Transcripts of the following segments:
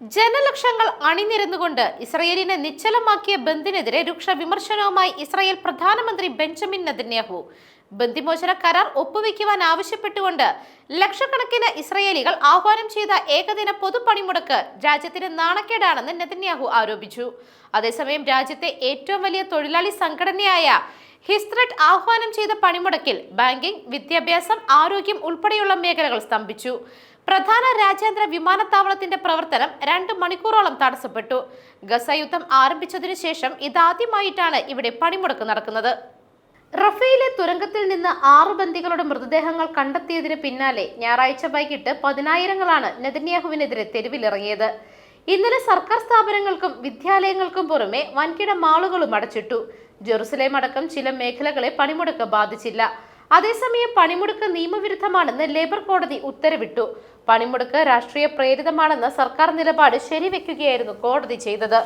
ജനലക്ഷങ്ങൾ അണിനിരന്നുകൊണ്ട് ഇസ്രയേലിനെ നിശ്ചലമാക്കിയ ബന്ദിനെതിരെ രൂക്ഷ വിമർശനവുമായി ഇസ്രയേൽ പ്രധാനമന്ത്രി ബെഞ്ചമിൻ നെതന്യാഹു. ബന്ദിമോചന കരാർ ഒപ്പുവെക്കുവാൻ ആവശ്യപ്പെട്ടുകൊണ്ട് ലക്ഷക്കണക്കിന് ഇസ്രയേലികൾ ആഹ്വാനം ചെയ്ത ഏകദിന പൊതുപണിമുടക്ക് രാജ്യത്തിന് നാണക്കേടാണെന്ന് നെതന്യാഹു ആരോപിച്ചു. അതേസമയം രാജ്യത്തെ ഏറ്റവും വലിയ തൊഴിലാളി സംഘടനയായ ഹിസ്ത്രട്ട് ആഹ്വാനം ചെയ്ത പണിമുടക്കിൽ ബാങ്കിംഗ് വിദ്യാഭ്യാസം ആരോഗ്യം ഉൾപ്പെടെയുള്ള മേഖലകൾ സ്തംഭിച്ചു. പ്രധാന രാജ്യാന്തര വിമാനത്താവളത്തിന്റെ പ്രവർത്തനം രണ്ട് മണിക്കൂറോളം തടസ്സപ്പെട്ടു. ഗസ യുദ്ധം ആരംഭിച്ചതിനു ശേഷം ഇതാദ്യമായിട്ടാണ് ഇവിടെ പണിമുടക്ക് നടക്കുന്നത്. റഫേലെ തുരങ്കത്തിൽ നിന്ന് ആറു ബന്ദികളുടെ മൃതദേഹങ്ങൾ കണ്ടെത്തിയതിന് പിന്നാലെ ഞായറാഴ്ച വൈകിട്ട് പതിനായിരങ്ങളാണ് നെതന്യാഹുവിനെതിരെ തെരുവിലിറങ്ങിയത്. ഇന്നലെ സർക്കാർ സ്ഥാപനങ്ങൾക്കും വിദ്യാലയങ്ങൾക്കും പുറമെ വൻകിട മാളുകളും അടച്ചിട്ടു. ജെറുസലേം അടക്കം ചില മേഖലകളെ പണിമുടക്ക് ബാധിച്ചില്ല. അതേസമയം പണിമുടക്ക് നിയമവിരുദ്ധമാണെന്ന് ലേബർ കോടതി ഉത്തരവിട്ടു. പണിമുടക്ക് രാഷ്ട്രീയ പ്രേരിതമാണെന്ന സർക്കാർ നിലപാട് ശരിവെക്കുകയായിരുന്നു കോടതി ചെയ്തത്.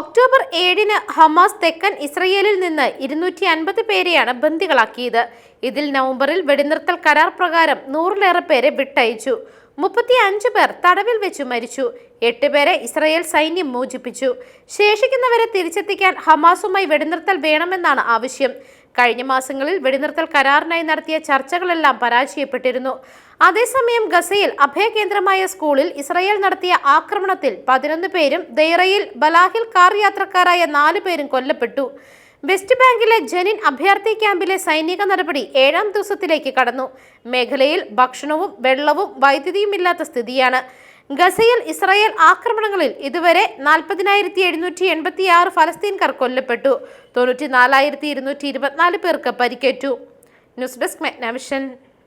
ഒക്ടോബർ ഏഴിന് ഹമാസ് തെക്കൻ ഇസ്രയേലിൽ നിന്ന് ഇരുന്നൂറ്റി അൻപത് പേരെയാണ് ബന്ദികളാക്കിയത്. ഇതിൽ നവംബറിൽ വെടിനിർത്തൽ കരാർ പ്രകാരം നൂറിലേറെ പേരെ വിട്ടയച്ചു. മുപ്പത്തി അഞ്ച് പേർ തടവിൽ വെച്ച് മരിച്ചു. എട്ട് പേരെ ഇസ്രയേൽ സൈന്യം മോചിപ്പിച്ചു. ശേഷിക്കുന്നവരെ തിരിച്ചെത്തിക്കാൻ ഹമാസുമായി വെടിനിർത്തൽ വേണമെന്നാണ് ആവശ്യം. കഴിഞ്ഞ മാസങ്ങളിൽ വെടിനിർത്തൽ കരാറിനായി നടത്തിയ ചർച്ചകളെല്ലാം പരാജയപ്പെട്ടിരുന്നു. അതേസമയം ഗസയിൽ അഭയകേന്ദ്രമായ സ്കൂളിൽ ഇസ്രയേൽ നടത്തിയ ആക്രമണത്തിൽ പതിനൊന്ന് പേരും ദൈറയിൽ ബലാഹിൽ കാർ യാത്രക്കാരായ നാല് പേരും കൊല്ലപ്പെട്ടു. വെസ്റ്റ് ബാങ്കിലെ ജനിൻ അഭയാർത്ഥി ക്യാമ്പിലെ സൈനിക നടപടി ഏഴാം ദിവസത്തിലേക്ക് കടന്നു. മേഖലയിൽ ഭക്ഷണവും വെള്ളവും വൈദ്യുതിയും ഇല്ലാത്ത സ്ഥിതിയാണ്. ഗസയിൽ ഇസ്രായേൽ ആക്രമണങ്ങളിൽ ഇതുവരെ നാൽപ്പതിനായിരത്തി എഴുന്നൂറ്റി എൺപത്തി ആറ് ഫലസ്തീൻകാർ കൊല്ലപ്പെട്ടു. തൊണ്ണൂറ്റി നാലായിരത്തി ഇരുന്നൂറ്റി ഇരുപത്തിനാല് പേർക്ക് പരിക്കേറ്റു. News desk Megnavision.